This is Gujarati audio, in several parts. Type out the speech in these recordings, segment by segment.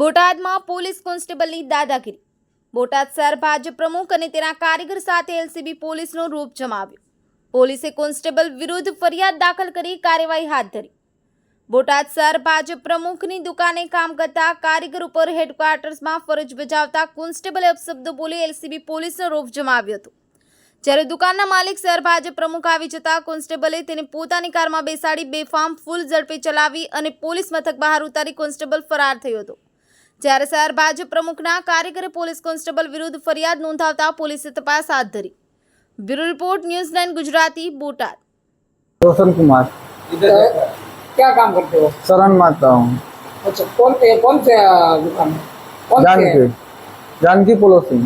બોટાદમાં પોલીસ કોન્સ્ટેબલની દાદાગીરી. બોટાદ શહેર ભાજપ પ્રમુખ અને તેના કારીગર સાથે એલસીબી પોલીસનો રૂપ જમાવ્યો. પોલીસે કોન્સ્ટેબલ વિરુદ્ધ ફરિયાદ દાખલ કરી કાર્યવાહી હાથ ધરી. બોટાદ શહેર ભાજપ પ્રમુખની દુકાને કામ કરતા કારીગર ઉપર હેડક્વાર્ટર્સમાં ફરજ બજાવતા કોન્સ્ટેબલે અપશબ્દો બોલી એલસીબી પોલીસનો રોપ જમાવ્યો હતો. જ્યારે દુકાનના માલિક શહેર ભાજપ પ્રમુખ આવી જતા કોન્સ્ટેબલે તેને પોતાની કારમાં બેસાડી બેફામ ફૂલ ઝડપે ચલાવી અને પોલીસ મથક બહાર ઉતારી કોન્સ્ટેબલ ફરાર થયો હતો. જ્યારે શહેર ભાજપ પ્રમુખના કાર્યકરે પોલીસ કોન્સ્ટેબલ વિરુદ્ધ ફરિયાદ નોંધાવતા પોલીસે તપાસ હાથ ધરી bureau report news nine Gujarati Botad Roshan Kumar इधर क्या काम करते हो शरण माता हूँ अच्छा कौन से कौन से अ, दुकान है कौन से जानकी जानकी पोलो सिंह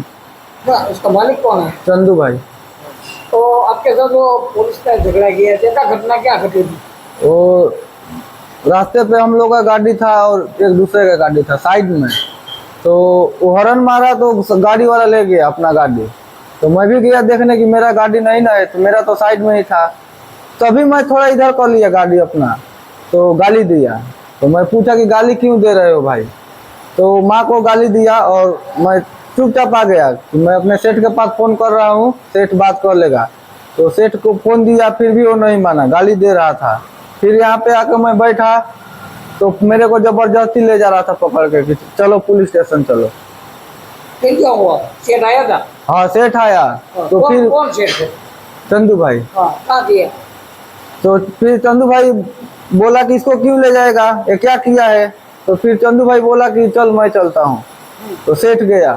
हाँ, उसका मालिक कौन है चंदू भाई तो आपके साथ वो पुलिस का झगड़ा किया है क्या घटना क्या घटी थी वो रास्ते पे हम लोग का गाड़ी था और एक दूसरे का गाड़ी था, साइड में। तो वो हरन मारा तो गाड़ी वाला ले गया अपना गाड़ी। तो मैं भी गया देखने की मेरा गाड़ी नहीं ना है तो मेरा तो साइड में ही था। तभी मैं थोड़ा इधर कर लिया गाड़ी अपना तो गाली दिया। तो मैं पूछा कि गाली क्यों दे रहे हो भाई? तो माँ को गाली दिया और मैं चुपचाप आ गया कि मैं अपने सेठ के पास फ़ोन कर रहा हूँ, सेठ बात कर लेगा। तो सेठ को फ़ोन दिया, फिर भी वो नहीं माना, गाली दे रहा था। फिर यहाँ पे आके मैं बैठा तो मेरे को ज़बरदस्ती ले जा रहा था पकड़ के कि चलो पुलिस स्टेशन चलो। फिर क्या हुआ? सेठ आया था? हाँ सेठ आया। हाँ, तो कौन फिर कौन सेठ चंदू भाई। हाँ दिया तो फिर चंदू भाई बोला कि इसको क्यों ले जाएगा? ये क्या किया है? तो फिर चंदू भाई बोला कि चल मैं चलता हूँ। तो सेठ गया।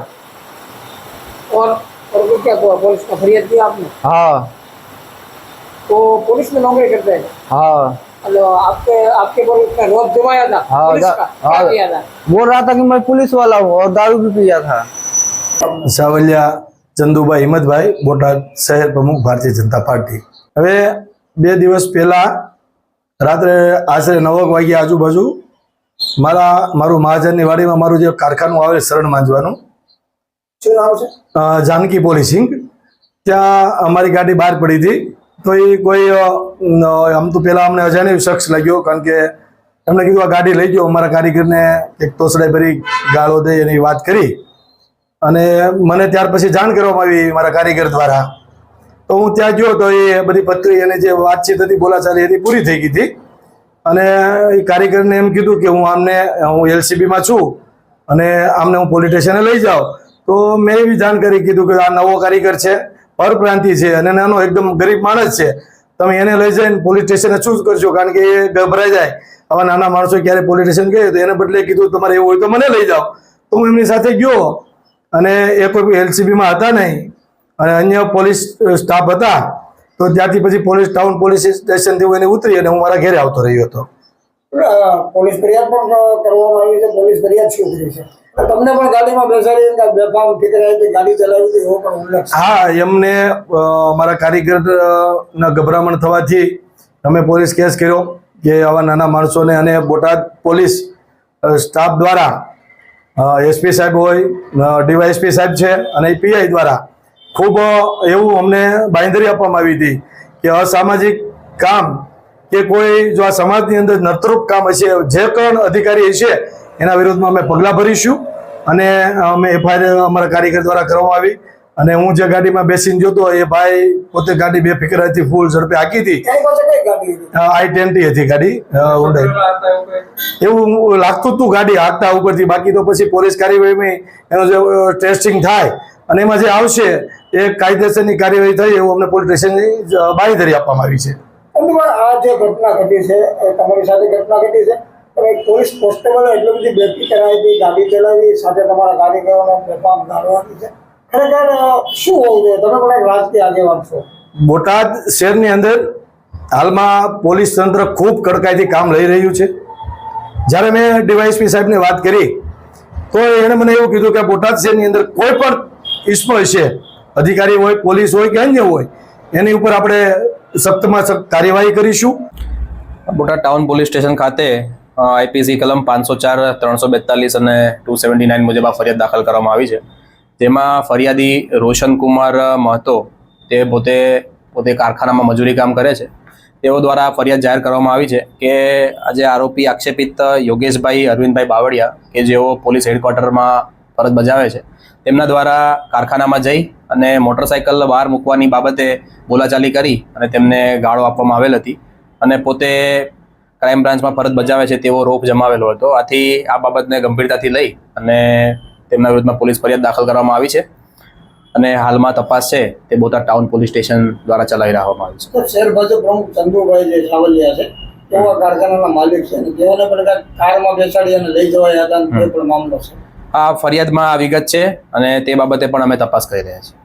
और और फिर क्या हुआ? पुलिस का फरियाद किया आपने? हाँ। तो पुलिस में नौकरी करते हैं? हाँ। आपके आपके पर उसने रोप जमाया था हाँ, पुलिस दा- का क्या हाँ। किया था बोल रहा था कि मैं पुलिस वाला हूँ और दारू भी पिया था સાવલિયા ચંદુભાઈ હિંમતભાઈ બોટાદ શહેર પ્રમુખ ભારતીય જનતા પાર્ટી હવે બે દિવસ પહેલા રાત્રે આશરે નવક વાગ્યા આજુબાજુ મારા મારું મહાજનની વાડીમાં મારું જે કારખાનું આવે શરણ માંજવાનું શું નામ છે અ, જાનકી પોલિસિંગ ત્યાં અમારી ગાડી બહાર પડી હતી તો એ કોઈ આમ તો પહેલાં અમને અજાણ્યો શખ્સ લાગ્યો, કારણ કે એમણે કીધું આ ગાડી લઈ ગયો, અમારા કારીગરને એક તોસડાઈ ભરી ગાળો દે એની વાત કરી. અને મને ત્યાર પછી જાણ કરવામાં આવી મારા કારીગર દ્વારા. તો હું ત્યાં ગયો તો એ બધી પત્રી અને જે વાતચીત હતી, બોલાચાલી હતી, પૂરી થઈ ગઈ હતી. અને એ કારીગરને એમ કીધું કે હું આમને, હું એલસીબીમાં છું અને આમને હું પોલીસ સ્ટેશને લઈ જાઉં. તો મેં એવી જાણકારી કીધું કે આ નવો કારીગર છે. પરપ્રાંતિ છે અને નાનો એકદમ ગરીબ માણસ છે, તમે એને લઈ જઈને પોલીસ સ્ટેશને શું કરશો કારણ કે એ ગભરાઈ જાય. આવા નાના માણસો ક્યારે પોલીસ સ્ટેશન ગયો? તો એને બદલે કીધું, તમારે એવું હોય તો મને લઈ જાઓ. તો હું એમની સાથે ગયો અને એ કોઈ એલસીબીમાં હતા નહીં. અને અન્ય પોલીસ સ્ટાફ હતા. તો ત્યાંથી પછી પોલીસ ટાઉન પોલીસ સ્ટેશનથી હું એને ઉતરી અને હું મારા ઘરે આવતો રહ્યો હતો. પોલીસ ફરિયાદ પણ કરવામાં આવી છે પોલીસ ફરિયાદ શું કરી છે? તમને પણ ગાડીમાં બેસાડી બેફામ ફિકરાઈ હતી ગાડી ચલાવી હતી એવો પણ ઉલ્લેખ હા, એમને અમારા મારા કારીગરના ગભરામણ થવાથી અમે પોલીસ કેસ કર્યો કે આવા નાના માણસોને અને બોટાદ પોલીસ સ્ટાફ દ્વારા એસપી સાહેબ હોય ડીવાયએસપી સાહેબ છે અને પીઆઈ દ્વારા ખૂબ એવું અમને બાંધરી આપવામાં આવી હતી કે અસામાજિક કામ કે કોઈ જો આ સમાજની અંદર નતરૂપ કામ હશે, જે પણ અધિકારી હશે, એના વિરુદ્ધમાં અમે પગલાં ભરીશું. અને અમે એફઆઈઆર અમારા કારીગર દ્વારા કરવામાં આવી અને હું જે ગાડીમાં બેસીને જોતો એ ભાઈ પોતે ગાડી બે ફિકરાથી ફૂલ ઝડપે હાકી હતી. હતી? આઈ ટ્વેન્ટી હતી ગાડી. એવું લાગતું હતું ગાડી હાકતા ઉપરથી બાકી તો પછી પોલીસ કાર્યવાહીમાં એનો જે ટેસ્ટિંગ થાય અને એમાં જે આવશે એ કાયદેસરની કાર્યવાહી થઈ એવું અમને પોલીસ સ્ટેશનની બાંયધરી આપવામાં આવી છે. આ જે ઘટના ઘટી છે તમારી સાથે ઘટના ઘટી છે? તમે પોલીસ કોન્સ્ટેબલે એટલી બધી બેટી કરાવી હતી ગાડી ચલાવી સાથે તમારા કારીગરોને બેફામ ગાળો આપી છે. ખરેખર શું હોવું જોઈએ? તમે પણ એક રાજકીય આગેવાન છો. બોટાદ શહેરની અંદર હાલમાં પોલીસ તંત્ર ખૂબ કડકાઈથી કામ લઈ રહ્યું છે. જ્યારે મેં ડીવાયએસપી સાહેબની વાત કરી તો એણે મને એવું કીધું કે બોટાદ શહેરની અંદર કોઈ પણ ઇસ્મો હશે અધિકારી હોય પોલીસ હોય કે અન્ય હોય એની ઉપર આપણે સખ્તમાં સખ્ત કાર્યવાહી કરીશું. બોટાદ ટાઉન પોલીસ સ્ટેશન ખાતે આઈપીસી કલમ પાંચસો ચાર, ત્રણસો બેતાલીસ અને ટુ સેવન્ટી નાઇન મુજબ આ ફરિયાદ દાખલ કરવામાં આવી છે. તેમાં ફરિયાદી રોશન કુમાર મહતો, તે પોતે પોતે કારખાનામાં મજૂરી કામ કરે છે. તેઓ દ્વારા ફરિયાદ જાહેર કરવામાં આવી છે કે આજે આરોપી આક્ષેપિત યોગેશભાઈ અરવિંદભાઈ બાવળિયા કે જેઓ પોલીસ હેડક્વાર્ટરમાં ફરજ બજાવે છે, તેમના દ્વારા કારખાનામાં જઈ અને મોટરસાઇકલ બહાર મૂકવાની બાબતે બોલાચાલી કરી અને તેમને ગાળો આપવામાં આવેલ હતી અને પોતે ક્રાઇમ બ્રાન્ચમાં ફરજ બજાવે છે તેવો રોપ જમાવેલો હતો. આથી આ બાબતને ગંભીરતાથી લઈ અને તેમના વિરુદ્ધમાં પોલીસ ફરિયાદ દાખલ કરવામાં આવી છે. અને હાલમાં તપાસ છે તે બોટાદ ટાઉન પોલીસ સ્ટેશન દ્વારા ચલાવી રાખવામાં આવી છે. તો શહેર પ્રમુખ ચંદુભાઈ જે સાવલિયા છે તેઓ આ કારખાનાના માલિક છે અને તેઓને પણ કારમાં બેસાડી અને લઈ જવાયા હતા તે પણ મામલો છે. આ ફરિયાદમાં આ વિગત છે અને તે બાબતે પણ અમે તપાસ કરી રહ્યા છીએ.